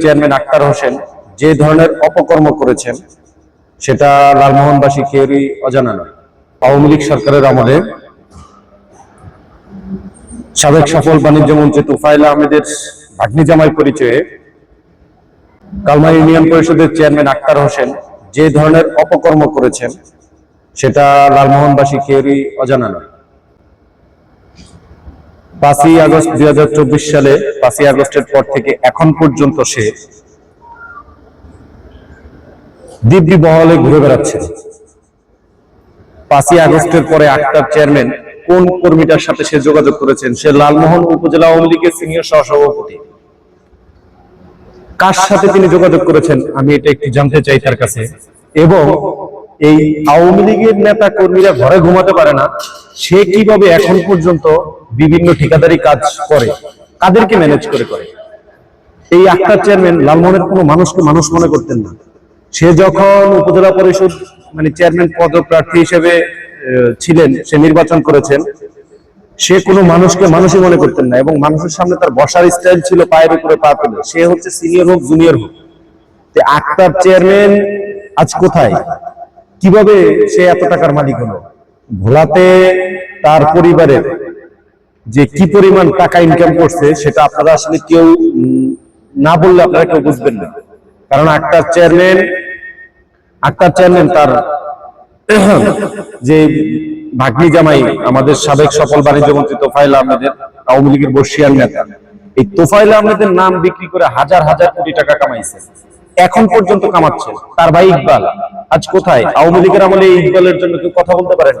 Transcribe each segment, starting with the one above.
Chairman Akter Hossain যে ধরনের অপকর্ম করেছেন, সেটা লালমোহনবাসী কেউরই অজানা নয়। আওয়ামী লীগ সরকারের আমলে সাবেক সফল বাণিজ্য মন্ত্রী তুফাইল আহমেদের ভাগ্নি জামাই পরিচয়ে কালমা ইউনিয়ন পরিষদের চেয়ারম্যান আক্তার হোসেন যে ধরনের অপকর্ম করেছেন, সেটা লালমোহনবাসী কেউরই অজানা নয়। পাঁচই আগস্ট দুই চব্বিশ সালে, পাঁচই আগস্টের পর থেকে এখন পর্যন্ত সে দিব্যি বহলে ঘুরে বেড়াচ্ছে। পাঁচই আগস্টের পরে আক্তার চেয়ারম্যান কোন কর্মীটার সাথে সে যোগাযোগ করেছেন? সে লালমোহন উপজেলা আওয়ামী লীগের সিনিয়র সহসভাপতি। কার সাথে তিনি যোগাযোগ করেছেন? আমি এটা একটু জানতে চাই তার কাছে। এবং এই আওয়ামী লীগের নেতা কর্মীরা ঘরে ঘুমাতে পারে না। সে কীভাবে এখন পর্যন্ত বিভিন্ন ঠিকাদারি কাজ করে, কাদেরকে ম্যানেজ করে করে। এই আক্তার চেয়ারম্যান লালমোহনের কোনো মানুষকে মানুষ মনে করতেন না। সে যখন উপজেলা পরিষদ মানে চেয়ারম্যান পদপ্রার্থী হিসেবে ছিলেন, সে নির্বাচন করেছেন, সে কোনো মানুষকে মানুষই মনে করতেন না এবং মানুষের সামনে তার বসার স্টাইল ছিল পায়ের উপরে পা তুলে। সে হচ্ছে সিনিয়র হোক জুনিয়র হোক। আক্তার চেয়ারম্যান আজ কোথায়? কীভাবে সে এত টাকার মালিক হলো? ভোলাতে তার পরিবারের যে কি পরিমাণ টাকা ইনকাম করছে সেটা আপনারা আসলে কেউ না বললে আপনারা কেউ বুঝবেন না। কারণ আক্তার চেয়ারম্যান আক্তার চেয়ারম্যান তার যে ভাগ্নি জামাই আমাদের সাবেক সফল বাণিজ্য মন্ত্রী তোফাইল আহমেদের আওয়ামী লীগের বর্ষিয়ান নেতা এই তোফাইল আহমেদের নাম বিক্রি করে হাজার হাজার কোটি টাকা কামাইছে। এখন পর্যন্ত কামাচ্ছে। তার ভাই ইকবাল আজ কোথায়? আওয়ামী লীগের আমলে এই ইকবালের জন্য কেউ কথা বলতে পারেনি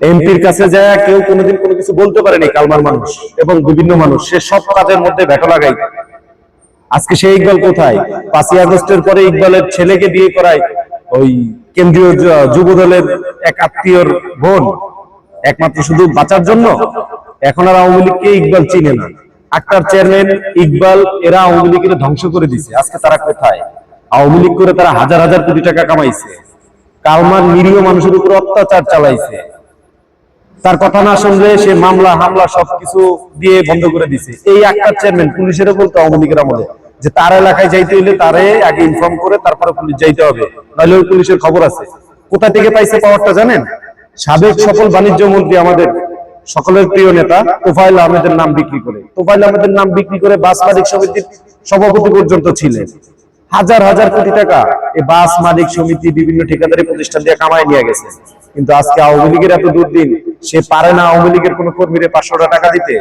এমপির কাছে যায়, কেউ কোনোদিন কোনো কিছু বলতে পারেনি, কালমার মানুষ এবং বিভিন্ন মানুষ। সে সব কাজের মধ্যে ভেটো লাগাই। আজকে সেই ইকবাল কোথায়? পাঁচই আগস্টের পরে ইকবালের ছেলেকে বিয়ে করায় ওই কেন্দ্রীয় যুব দলের এক আত্মীয়র বোন। একমাত্র শুধু বাঁচার জন্য? এখন আর আওয়ামী লীগকে ইকবাল চিনে না। আক্তার চেয়ারম্যান ইকবাল, এরা আওয়ামী লীগের ধ্বংস করে দিছে। আজকে তারা কোথায়? আওয়ামী লীগ করে তারা হাজার হাজার কোটি টাকা কামাইছে। কালমার নিরীহ মানুষের উপর অত্যাচার চালাইছে। তার কথা না শুনলে সে মামলা, হামলা সবকিছু দিয়ে বন্ধ করে দিছে। এই একটা চেয়ারম্যান পুলিশেরও বলতো আওয়ামী লীগের আমলে, যে তার এলাকায় যাইতে হইলে তারে আগে ইনফর্ম করে তারপরে পুলিশ যাইতে হবে, নাহলে ওই পুলিশের খবর আছে। কোথা থেকে পাইছে পাওয়ারটা জানেন? সাবেক সফল বাণিজ্য মন্ত্রী আমাদের সকলের প্রিয় নেতা তোফাইল আহমেদের নাম বিক্রি করে। তোফাইল আহমেদের নাম বিক্রি করে বাস মালিক সমিতির সভাপতি পর্যন্ত ছিলেন। হাজার হাজার কোটি টাকা এই বাস মালিক সমিতি বিভিন্ন ঠিকাদারি প্রতিষ্ঠান দিয়ে কামায় নিয়ে গেছে। কিন্তু আজকে আওয়ামী লীগের এত দুর্দিন সে পারে না আওয়ামী লীগের কোন কর্মীরে পাঁচশোটা টাকা দিতে?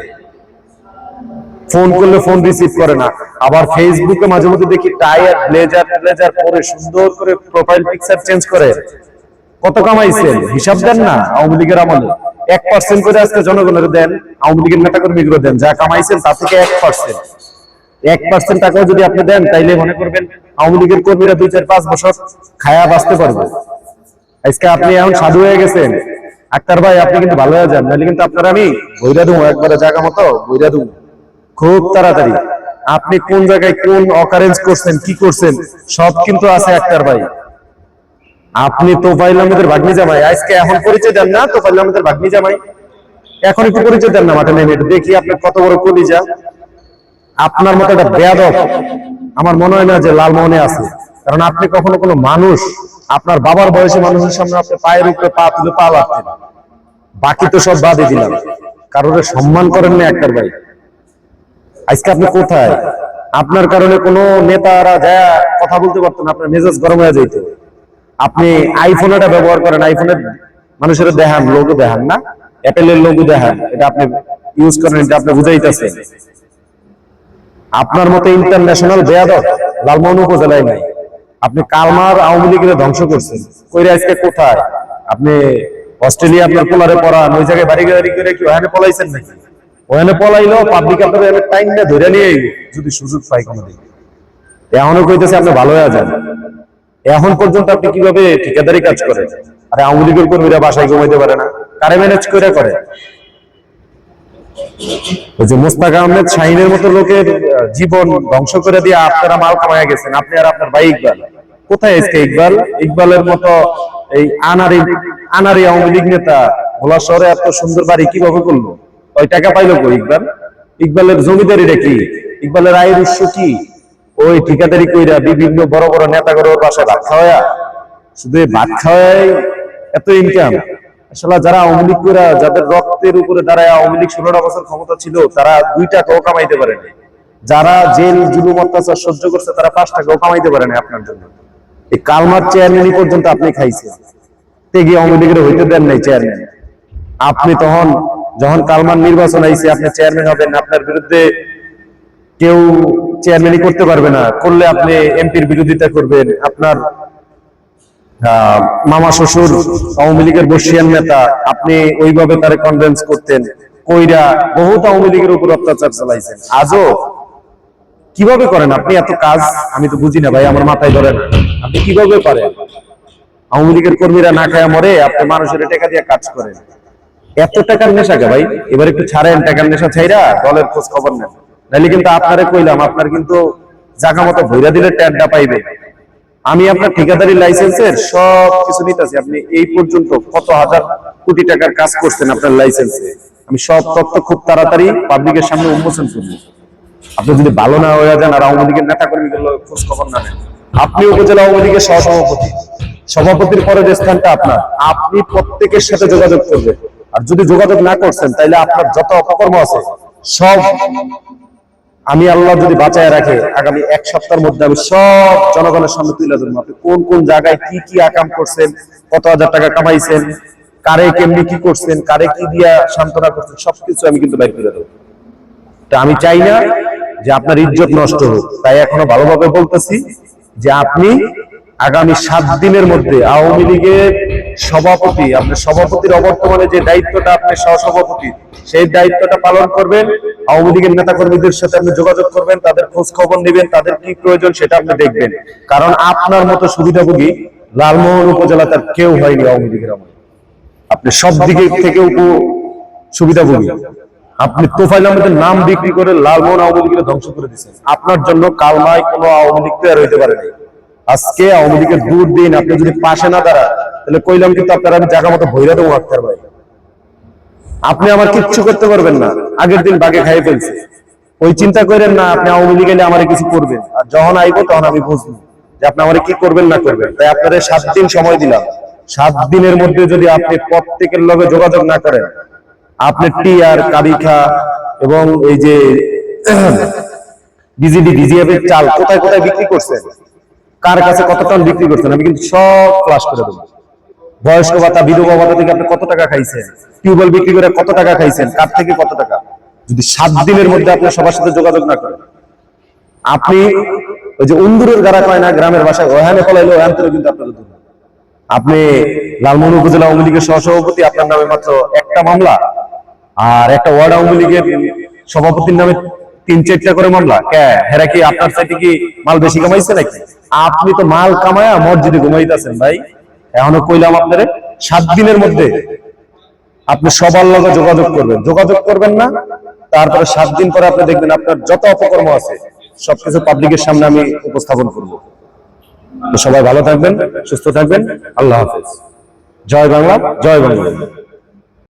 ফোন করলে ফোন রিসিভ করে না। আবার ফেসবুকে মাঝে মধ্যে দেখি টায়ার ব্লেজার ব্লেজার পরে সুন্দর করে প্রোফাইল পিকচার চেঞ্জ করে। কত কামাইছেন? হিসাব দেন না আওয়ামী লীগের আমলে। এক পার্সেন্ট করে আজকে জনগণের দেন, আওয়ামী লীগের নেতা কর্মীগুলো দেন। যা কামাইছেন তা থেকে এক পার্সেন্ট এক পার্সেন্ট টাকাও যদি আপনি দেন, তাইলে মনে করবেন আওয়ামী লীগের কর্মীরা দুই চার পাঁচ বছর খায়া বাঁচতে পারবে। আজকে আপনি এখন সাধু হয়ে গেছেন। আক্তার ভাই, আপনি কিন্তু ভালো হয়ে যান কিন্তু আপনার আমি বইরা দেবো একবারে জায়গা মতো বইরা দেবো খুব তাড়াতাড়ি। আপনি কোন জায়গায় কোন অকারেন্স করছেন, কি করছেন, সব কিন্তু আছে আক্তার ভাই। আপনি তোফাইল আহমেদের ভাগ্নি জামাই, আজকে এখন পরিচয় দেন না, তোফাইল আহমেদের ভাগ্নি জামাই। এখন একটু পরিচয় দেন না মাঠে নেমে দেখি আপনি কত বড় কলিজা। আপনার মতো একটা বেয়াদব, আমার মনে হয় না যে লালমোহনে আছে। কারণ আপনি কখনো কোনো মানুষ আপনার বাবার বয়সী মানুষের সামনে আপনি পায়ের উপরে পা তুলে পা লাগতেন বাকি তো সব বাদই দিলাম। কারোর সম্মান করেন না একটার ভাই। আজকে আপনি কোথায়? আপনার কারণে কোনো নেতারা যা কথা বলতে পারতো না, আপনার মেজাজ গরম হয়ে যাইতো। আপনি আইফোন এটা ব্যবহার করেন আইফোনের মানুষের দেখান লোগো দেখান না? অ্যাপেলের লোগো দেখান, এটা আপনি ইউজ করেন, এটা আপনি বুঝাইতেছেন। আপনার মতো ইন্টারন্যাশনাল বেয়াদব, লালমোহন উপজেলায় নাই। আপনি কালমার আওয়ামী লীগের ধ্বংস করছেন। কইরা আজকে কোথায়? আপনি অস্ট্রেলিয়া আপনার পোলারে পড়ান ওই জায়গায় বাড়ি গাড়ি করে কি ওখানে পলাইছেন নাকি? ওখানে পলাইলো পাবলিক আপনার টাইম না ধরে নিয়ে যদি সুযোগ পাই কোনো দিন এখনও কইতেছে আপনি ভালো হয়ে যান। এখন পর্যন্ত আপনি কীভাবে ঠিকাদারি কাজ করেন? আরে আওয়ামী লীগের কর্মীরা বাসায় ঘুমাইতে পারে না, কারে ম্যানেজ করে করে? ওই যে মোস্তাক আহমেদ শাহিনের মতো লোকের জীবন ধ্বংস করে দিয়ে আপনারা মাল কামায়া গেছেন, আপনি আর আপনার বাইক ইকবাল। কোথায় আজকে ইকবাল? ইকবালের মতো এই আনারি আনারি আওয়ামী লীগ নেতা ভোলা শহরে এত সুন্দর বাড়ি কীভাবে করল? ওই টাকা পাইলো কই ইকবাল? ইকবালের জমিদারি কি? ইকবালের আয়ের উৎস কি? ওই ঠিকাদারি কইরা বিভিন্ন বড় বড় নেতাগরের বাসায় ভাত খাওয়া শুধু ভাত খাওয়াই এত ইনকাম আসলে যারা আওয়ামী লীগ করে যাদের রক্তের উপরে দাঁড়ায় আওয়ামী লীগ ষোলোটা বছর ক্ষমতা ছিল, তারা দুই টাকাও কামাইতে পারেনি। যারা জেল, জুলুম, অত্যাচার সহ্য করছে, তারা পাঁচ টাকাও কামাইতে পারেনি আপনার জন্য। এই কালমার চেয়ারম্যানই পর্যন্ত আপনি খাইছেন। হইতে দেন নাই চেয়ারম্যান আপনি তখন যখন কালমার নির্বাচন আপনি চেয়ারম্যান হবেন, আপনার বিরুদ্ধে কেউ চেয়ারম্যানই করতে পারবে না। করলে আপনি এমপির বিরোধিতা করবেন। আপনার মামা শ্বশুর, আওয়ামী লীগের বর্ষিয়ান নেতা, আপনি ওইভাবে তারে কনভেন্স করতেন, কইরা বহুত আওয়ামী লীগের উপর অত্যাচার চালাইছেন। আজও কীভাবে করেন? আপনি এত কাজ, আমি তো বুঝি না ভাই, আমার মাথায় ধরে না আপনি কীভাবে পারেন আওয়ামী লীগের কর্মীরা না খায় মরে আপনি মানুষের টাকা দিয়ে কাজ করেন। এত টাকার নেশা কে ভাই? এবার একটু ছাড়েন, টাকার নেশা ছাইরা দলের খোঁজ খবর নেন। নাহলে কিন্তু আপনারে কইলাম, আপনার কিন্তু জায়গা মতো ভৈরা দিলে ট্যাগটা পাইবে। আমি আপনার ঠিকাদারি লাইসেন্সের সব কিছু নিতেছি। আপনি এই পর্যন্ত কত হাজার কোটি টাকার কাজ করছেন আপনার লাইসেন্সে? আমি সব তথ্য খুব তাড়াতাড়ি পাবলিকের সামনে উন্মোচন করব। আপনি যদি ভালো না হয়ে যান আর আওয়ামী লীগের নেতা কর্মীগুলো খোঁজ খবর না নেন, আপনি উপজেলা আওয়ামী লীগের সহসভাপতি। সভাপতির পরে যে স্থানটা আপনার। আপনি প্রত্যেকের সাথে যোগাযোগ করবেন। আর যদি যোগাযোগ না করছেন তাহলে আপনার যত অপকর্ম আছে, সব আমি আল্লাহ যদি বাঁচায় রাখে, আগামী এক সপ্তাহের মধ্যে আমি সব জনগণের সামনে তুলে ধরবো। আপনি কোন কোন জায়গায় কি কি আকাম করছেন, কত হাজার টাকা কামাইছেন, কারে কেমনি কি করছেন, কারে কি দিয়া সান্ত্বনা করছেন, সবকিছু আমি কিন্তু বাইর করে দেবো। তা আমি চাই না যে আপনার ইজ্জত নষ্ট হোক। তাই এখনও ভালোভাবে বলতেছি যে আপনি আগামী সাত দিনের মধ্যে আওয়ামী লীগের সভাপতি, আপনার সভাপতির অবর্তমানে যে দায়িত্বটা আপনি সহসভাপতি, সেই দায়িত্বটা পালন করবেন। আওয়ামী লীগের নেতা কর্মীদের সাথে আপনি যোগাযোগ করবেন, তাদের খোঁজ খবর নেবেন, তাদের কি প্রয়োজন সেটা আপনি দেখবেন। কারণ আপনার মতো সুবিধাভোগী লালমোহন উপজেলা তার কেউ হয়নি আওয়ামী লীগের আমলে। আপনি সব দিকে থেকে উপ- সুবিধাভোগী। আপনি তোফাইল আহমেদের নাম বিক্রি করে লালমোহন আওয়ামী লীগের ধ্বংস করে দিচ্ছেন আপনার জন্য কালমায় কোনো আওয়ামী লীগ তৈরি হইতে পারে নাই। আজকে আওয়ামী লীগের দূর দিন আপনি যদি পাশে না দাঁড়া তাহলে কইলাম কিন্তু আপনারা আমি জায়গা মতো ভৈরা দেবো আক্তার ভাই। আপনি আমার কিচ্ছু করতে পারবেন না। আগের দিন বাগে খাইয়ে ফেলছে। ওই চিন্তা করেন না, আপনি আওয়ামী লীগ এলে আমার কিছু করবেন। আর যখন আইবো তখন আমি বুঝব যে আপনি আমার কি করবেন, না করবেন। তাই আপনাদের সাত দিন সময় দিলাম। সাত দিনের মধ্যে যদি আপনি প্রত্যেকের লগে যোগাযোগ না করেন আপনি টিআর কাবিখা এবং এই যে বিজিডি ডিজিএফ এর চাল কোথায় কোথায় বিক্রি করছেন? কার কাছে কত টন বিক্রি করছেন? আমি কিন্তু সব ফ্লাশ করে দেবো। বয়স্ক ভাতা, বিধবা ভাতা থেকে আপনি কত টাকা খাইছেন? টিউবওয়েল বিক্রি করে কত টাকা খাইছেন? কার থেকে কত টাকা? যদি সাত দিনের মধ্যে আপনি সবার সাথে যোগাযোগ না করেন। আপনি ওই যে উন্দুরের গাড়া কয় না, গ্রামের ভাষায় ওহানে ফলাইলে ওহান থেকে কিন্তু আপনার দুর্নীতি। আপনি লালমোহন উপজেলা আওয়ামী লীগের সহসভাপতি, আপনার নামে মাত্র একটা মামলা। আর একটা ওয়ার্ড আওয়ামী লীগের সভাপতির নামে তিন চারটা করে মামলা। কে? হেরা কি আপনার সাইডে কি মাল বেশি কামাইছে নাকি? আপনি তো মাল কামায়া মসজিদে ঘুমাইতেছেন ভাই। এখনও কইলাম আপনারে, সাত দিনের মধ্যে আপনি সবার লগে যোগাযোগ করবেন। যোগাযোগ করবেন না, তারপরে সাত দিন পরে আপনি দেখবেন আপনার যত অপকর্ম আছে, সবকিছু পাবলিকের সামনে আমি উপস্থাপন করব। সবাই ভালো থাকবেন, সুস্থ থাকবেন। আল্লাহ হাফেজ। জয় বাংলা জয় বাংলা।